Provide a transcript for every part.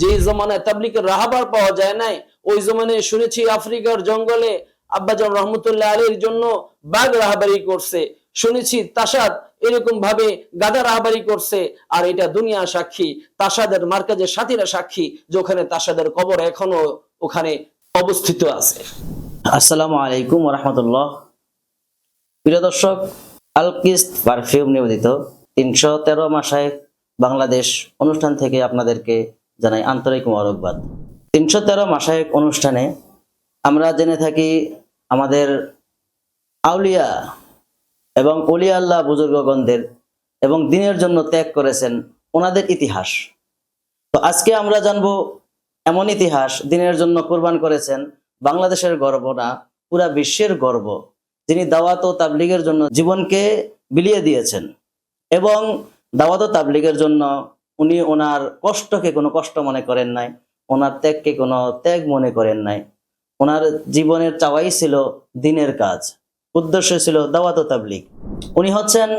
যে জমানায় তাবলিকের রাহাবার পাওয়া যায় নাই, ওই জমানে শুনেছি আফ্রিকার জঙ্গলে আব্বাজান রহমতুল্লাহ আলীর জন্য বাঘ রাহাবারি করছে। শুনেছি তাসাদ এরকম ভাবে গাদা রাহাবারি করছে, আর এটা দুনিয়া সাক্ষী, তাসাদের মার্কাজের সাথীরা সাক্ষী, যে ওখানে তাসাদের কবর এখনও ওখানে অবস্থিত আছে। আসসালামু আলাইকুম রহমতুল্লাহ প্রিয় দর্শক আলকিস্ট পারফিউম নিবেদিত তিনশো তেরো মাসায় বাংলাদেশ অনুষ্ঠান থেকে আপনাদেরকে জানাই আন্তরিক মোবারকবাদ। তিনশো তেরো মাসায়ক অনুষ্ঠানে আমরা জেনে থাকি আমাদের আউলিয়া এবং অলিয়া আল্লাহ বুজুর্গগণদের এবং দিনের জন্য ত্যাগ করেছেন ওনাদের ইতিহাস। তো আজকে আমরা জানব এমন ইতিহাস দিনের জন্য কোরবান করেছেন বাংলাদেশের গর্ব না, পুরা বিশ্বের গর্ব, যিনি দাওয়াত ও তাবলিগের জন্য জীবনকে বিলিয়ে দিয়েছেন এবং দাওয়াত ও তাবলিগের জন্য উনি ওনার কষ্টকে কোনো কষ্ট মনে করেন নাই, ওনার ত্যাগকে কোনো ত্যাগ মনে করেন নাই। ওনার জীবনের চাওয়াই ছিল দিনের কাজ, উদ্দেশ্য ছিল দাওয়াত তাবলিগ। উনি হচ্ছেন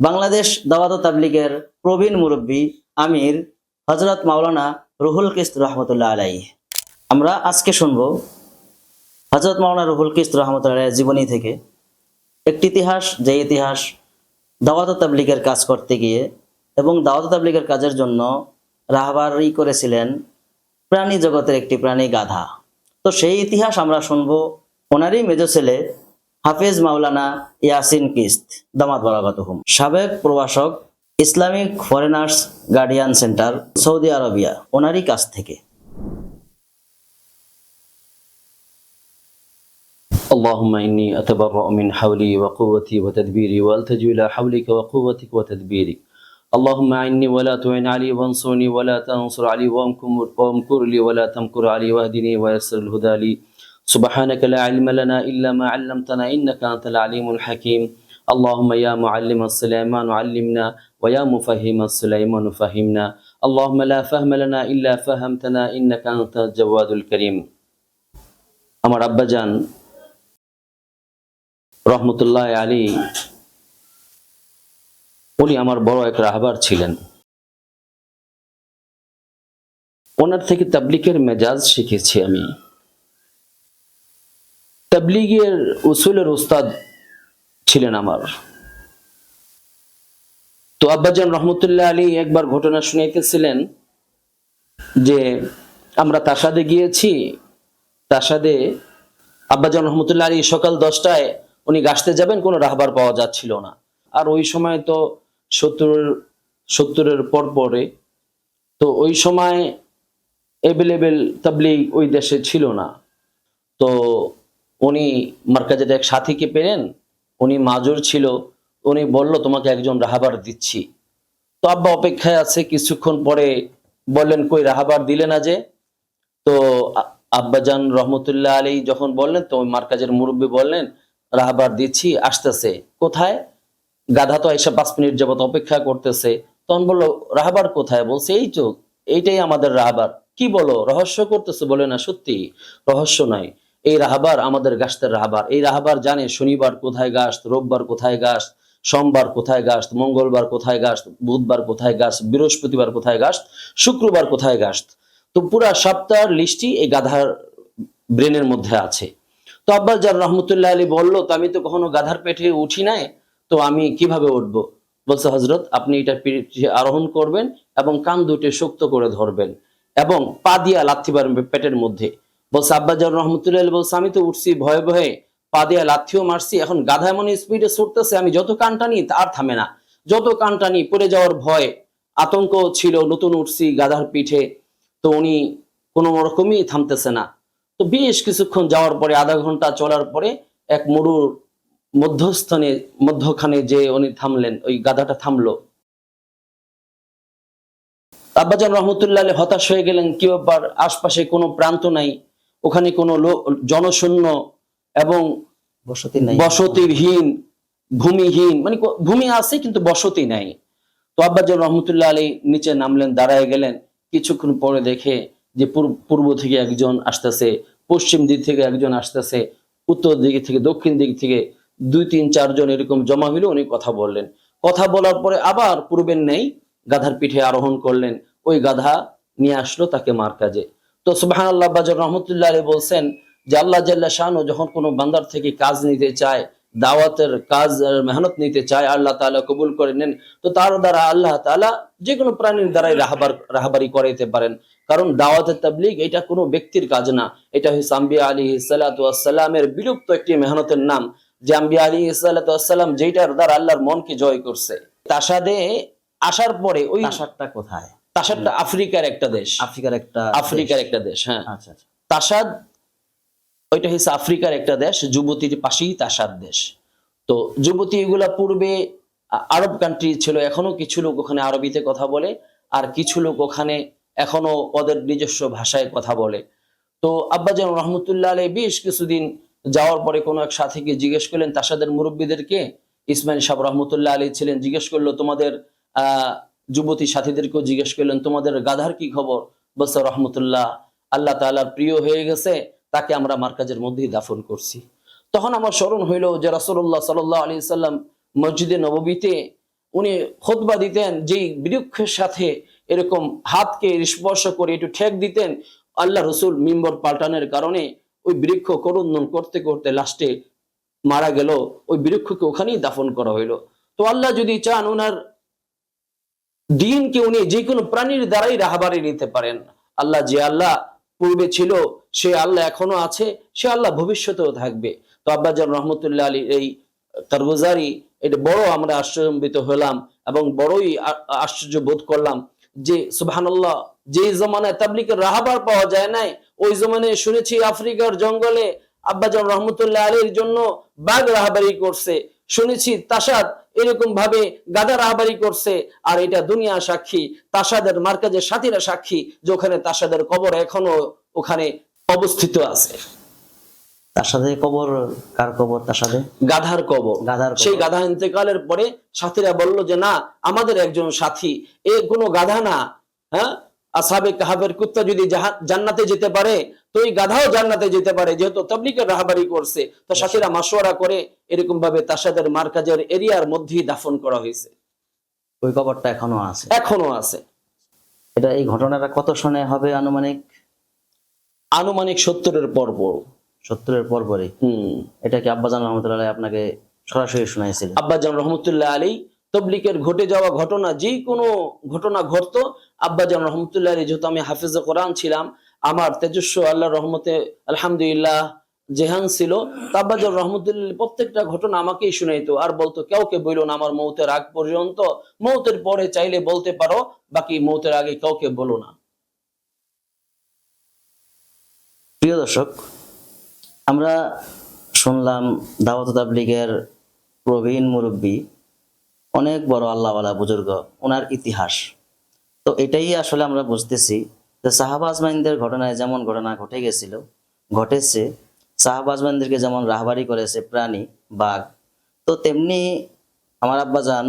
বাংলাদেশ দাওয়াত ও তাবলিগের প্রবীণ মুরব্বী আমির হজরত মাওলানা রুহুল কিস্ত রহমতুল্লাহ আলাই আমরা আজকে শুনব হজরত মাওলানা রুহুল কিস্ত রহমতুল্লাহ জীবনী থেকে। একটি ইতিহাস, যে ইতিহাস দাওয়াত ও তাবলিগের কাজ করতে গিয়ে এবং দাওয়াত ও তাবলিগের কাজের জন্য রাহবারি করেছিলেন প্রাণী জগতের একটি প্রাণী গাধা তো সেই ইতিহাস আমরা শুনবো ওনারই মেজ ছেলে হাফেজ মাওলানা ইয়াসিন কিস্ত দামাত বরাগত হুম সাবেক প্রভাষক Islamic foreigners guardian centre Saudi Arabia ওনারই কাছ থেকে اللهم إني أتبرأ من حولي وقوتي وتدبيري وألتجئ إلى حولك وقوتك وتدبيرك اللهم أعني ولا تعن علي وانصرني ولا تنصر علي وامكر وامكر لي ولا تمكر علي واهدني ويسر الهدى لي سبحانك لا علم لنا إلا ما علمتنا إنك أنت العليم الحكيم اللهم يا معلم السليمان علمنا ويا مفهم السليمان فهمنا اللهم لا فهم لنا إلا فهمتنا إنك أنت الجواد الكريم আমার আব্বাজান রহমতুল্লাহ আলী উনি আমার বড় এক রাহবার ছিলেন। ওনার থেকে তাবলিকের মেজাজ শিখেছি আমি। তাবলিগের উসুলের উস্তাদ ছিলেন আমার। তো আব্বাজান রহমতুল্লাহ আলী একবার ঘটনা শুনাইতেছিলেন যে আমরা তাসাদে গিয়েছি, তাসাদে আব্বাজান রহমতুল্লাহ আলী সকাল দশটায় উনি গাছতে যাবেন, কোনো রাহবার পাওয়া যাচ্ছিল না। আর ওই সময় তো সত্তর সত্তরের পর পরে। তো ওই সময় অ্যাভেলেবেল তাবলিগ ওই দেশে ছিল না। তো উনি মার্কাজের এক সাথীকে পেলেন, উনি মাজুর ছিল, উনি বলল, তোমাকে একজন রাহাবার দিচ্ছি। তো আব্বা অপেক্ষায় আছে, কিছুক্ষণ পরে বললেন, কই রাহাবার দিলে না যে? তো আব্বাজান রহমতুল্লাহ আলী যখন বললেন, তো ওই মার্কাজের মুরব্বী বললেন, রাহাবার দিচ্ছি, আসতেছে। কোথায়? গাধা তো এসে পাঁচ মিনিট যাবত অপেক্ষা করতেছে। তখন বলল, রাহাবার কোথায়? বলছে, এই তো, এইটাই আমাদের রাহাবার। কি বলো, রহস্য করতেছে বলে না সত্যি? রহস্য নয় এই রাহাবার আমাদের গাছতের রাহাবার। এই রাহাবার জানে শনিবার কোথায় গাছ, রোববার কোথায় গাছ, সোমবার কোথায় গাছ, মঙ্গলবার কোথায় গাছ, বুধবার কোথায় গাছ, বৃহস্পতিবার কোথায় গাছ, শুক্রবার কোথায় গাছ। তো পুরা সপ্তাহের লিস্টই এই গাধার ব্রেনের মধ্যে আছে। তো আব্বাস যার রহমতুল্লাহ আলী বলল, তো আমি তো কখনো গাধার পেটে উঠি নাই। তো আমি কীভাবে উঠব? বলছে হজরত আপনি এটা আরোহণ করবেন এবং কান দুটি শক্ত করে ধরবেন এবং পা দিয়া লাথি মারবেন পেটের মধ্যে। বলছে আব্বাজার রহমতুল্লাহ বলছে, আমি তো উঠছি ভয়ে ভয়ে, পা দিয়া লাথিও মারছি, এখন গাধা এমন স্পিডে ছুটতেছে, আমি যত কান টানি আর থামে না। যত কান টানি পড়ে যাওয়ার ভয়, আতঙ্ক ছিল, নতুন উঠছি গাধার পিঠে। তো উনি কোনো রকমই থামতেছে না। তো বেশ কিছুক্ষণ যাওয়ার পরে, আধা ঘণ্টা চলার পরে এক মরুর মধ্যস্থানে মধ্যখানে যে উনি থামলেন ওই গাধাটা থামলো। আব্বাজান রহমতুল্লাহ আলী হতাশ হয়ে গেলেন কি ব্যাপার? আশপাশে কোনো প্রান্ত নাই ওখানে কোনো জনশূন্য এবং বসতি নাই। বসতিহীন ভূমিহীন মানে ভূমি আছে কিন্তু বসতি নাই। তো আব্বাজান রহমতুল্লাহ আলী নিচে নামলেন দাঁড়ায় গেলেন। কিছুক্ষণ পরে দেখে যে পূর্ব- পূর্ব থেকে একজন আসতেছে পশ্চিম দিক থেকে একজন আসতেছে উত্তর দিক থেকে দক্ষিণ দিক থেকে দুই, তিন চারজন এরকম জমা হইলে, উনি কথা বললেন। কথা বলার পরে আবার পূর্বের নেই গাধার পিঠে আরোহণ করলেন। ওই গাধা নিয়ে আসলো তাকে মার কাজে। তো সুবাহ আল্লাহ বাজার রহমতুল্লাহ বলছেন যে আল্লাহ জাল্লা শাহানু যখন কোনো বান্দার থেকে কাজ নিতে চায়, দাওয়াতের কাজ মেহনত নিতে চায়, আল্লাহ তাআলা কবুল করে নেন, তো তার দ্বারা আল্লাহ তাআলা যে কোনো প্রাণীর দ্বারাই রাহাবার, রাহাবারি করাইতে পারেন। কারণ দাওয়াতের তাবলিগ এটা কোনো ব্যক্তির কাজ না। এটা হচ্ছে আম্বিয়া আলী সালাতামের বিলুপ্ত একটি মেহনতের নাম। যে আম্বিয়া আলী সালাতাম যেটার দ্বারা আল্লাহর মনকে জয় করছে। তাসাদে আসার পরে ওই তাসারটা কোথায়? তাসাদটা আফ্রিকার একটা দেশ। আফ্রিকার একটা আফ্রিকার একটা দেশ হ্যাঁ। আচ্ছা আচ্ছা। তাসাদ ওইটা হচ্ছে আফ্রিকার একটা দেশ যুবতীর পাশেই তাসাদ দেশ। তো যুবতী এগুলা পূর্বে আরব কান্ট্রি ছিল এখনও কিছু লোক ওখানে আরবিতে কথা বলে আর কিছু লোক ওখানে এখনও ওদের নিজস্ব ভাষায় কথা বলে। তো আব্বাজান রহমতুল্লাহ আলী বেশ কিছুদিন যাওয়ার পরে কোনো এক সাথীকে জিজ্ঞেস করলেন তাসাদের মুরব্বীদেরকে? ইসমাইল সাহেব রহমতুল্লাহ আলী ছিলেন, জিজ্ঞেস করল, তোমাদের যুবতী সাথীদেরকেও জিজ্ঞেস করলেন, তোমাদের গাধার কি খবর? বলছে, রহমতুল্লাহ, আল্লাহ তাআলার প্রিয় হয়ে গেছে, তাকে আমরা মার্কাজের মধ্যেই দাফন করছি। তখন আমার স্মরণ হইল যে রাসূলুল্লাহ সাল্লাল্লাহু আলাইহি সাল্লাম মসজিদে নববীতে উনি খোদবা দিতেন, যেই বৃক্ষের সাথে এরকম হাতকে স্পর্শ করে একটু ঠেক দিতেন, আল্লাহ রসুল মিম্বর পাল্টানোর কারণে ওই বৃক্ষ করুন্দন করতে করতে লাস্টে মারা গেল, ওই বৃক্ষকে ওখানেই দাফন করা হইল। তো আল্লাহ যদি চান ওনার দিনকে উনি যে কোনো প্রাণীর দ্বারাই রাহাবারি নিতে পারেন। আল্লাহ যে আল্লাহ পূর্বে ছিল, সে আল্লাহ এখনও আছে, সে আল্লাহ ভবিষ্যতেও থাকবে। তো আব্বাজান রহমতুল্লাহ আলী এই কারগুজারি এটা বড় আমরা আশ্চর্যিত হলাম এবং বড়ই আশ্চর্য বোধ করলাম যে, সুবহানাল্লাহ যে জমানায় তাবলিকের রাহাবার পাওয়া যায় নাই ওই জমানে শুনেছি আফ্রিকার জঙ্গলে আব্বাজান রহমতুল্লাহ আলীর জন্য বাঘ রাহাবারি করছে। শুনেছি তাসাদ এরকম ভাবে গাদা রাহাবারি করছে। আর এটা দুনিয়া সাক্ষী তাসাদের মার্কাজের সাথীরা সাক্ষী যে ওখানে তাসাদের কবর এখনও ওখানে অবস্থিত আছে। তার সাথে কবর কার কবর তার সাথে গাধার কবর। গাধার সেই গাধা ইন্তেকালের পরে সাথীরা বলল যে না আমাদের একজন সাথী এ কোনো গাধা না হ্যাঁ? আসাবে কাহাবের কুত্তা যদি জান্নাতে যেতে পারে তো এই গাধাও জান্নাতে যেতে পারে যেহেতু তবলিকের রাহাবারি করছে তো সাথীরা মাসোয়ারা করে এরকম ভাবে তাসাদের মার্কাজের এরিয়ার মধ্যেই দাফন করা হয়েছে। ওই কবরটা এখনও আছে? এখনও আছে। এটা এই ঘটনাটা কত সনে হবে আনুমানিক? আনুমানিক সত্তরের পর্ব। সত্তরের পর পরে হম। এটা কি আব্বাজান রহমতুল্লাহ আপনাকে সরাসরি শোনাইছিলেন? আব্বাজান রহমতুল্লাহ আলী তবলিকের ঘটে যাওয়া ঘটনা, যে কোনো ঘটনা ঘটতো আব্বাজান রহমতুল্লাহ যেহেতু আমি হাফিজে কোরআন ছিলাম, আমার তেজস্ব আল্লাহ রহমতে আলহামদুলিল্লাহ জেহান ছিল, তা আব্বাজান রহমতুল্লাহ প্রত্যেকটা ঘটনা আমাকেই শুনাইতো, আর বলতো কাউকে বইল না আমার মৌতের আগ পর্যন্ত? মৌতের পরে চাইলে বলতে পারো, বাকি মৌতের আগে কাউকে বলো না। প্রিয় দর্শক, আমরা শুনলাম দাওয়াত তাবলিগের প্রবীণ মুরব্বী অনেক বড় আল্লাহওয়ালা বুজুর্গ, ওনার ইতিহাস। তো এটাই আসলে আমরা বুঝতেছি যে সাহাবাজমাইনদের ঘটনায় যেমন ঘটনা ঘটে গেছিল, ঘটেছে। সাহাবাজমাইনদেরকে যেমন রাহবারি করেছে প্রাণী, বাঘ, তো তেমনি আমার আব্বাজান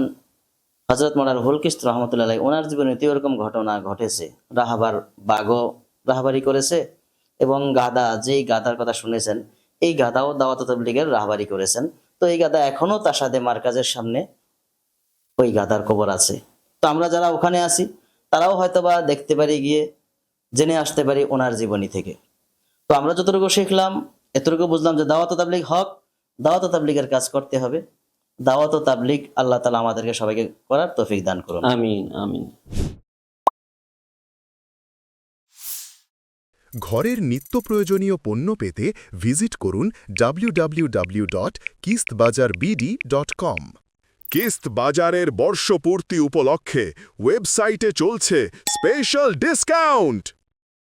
হজরত মোলার হুলকিস্ত রহমতুল্লাহ ওনার জীবনে এরকম ঘটনা ঘটেছে। রাহাবার বাঘও রাহাবারি করেছে এবং গাদা যেই গাদার কথা শুনেছেন, এই গাদাও দাওয়াত তবলিগের রাহবারি করেছেন। তো এই গাদা এখনও তার সাথে মার্কাজের সামনে ওই গাদার কবর আছে। তো আমরা যারা ওখানে আছি তারাও হয়তোবা দেখতে পারি গিয়ে জেনে আসতে পারি ওনার জীবনী থেকে। তো আমরা যতটুকু শিখলাম এতটুকু বুঝলাম যে দাওয়াত তাবলিগ হক দাওয়াত তাবলিগের কাজ করতে হবে। দাওয়াত তাবলিগ আল্লাহ তালা আমাদেরকে সবাইকে করার তৌফিক দান করুন। আমিন আমিন। ঘরের নিত্য প্রয়োজনীয় পণ্য পেতে ভিজিট করুন www.কিস্তবাজারবিডি.com কিস্ত বাজারের বর্ষপূর্তি উপলক্ষে ওয়েবসাইটে চলছে স্পেশাল ডিসকাউন্ট।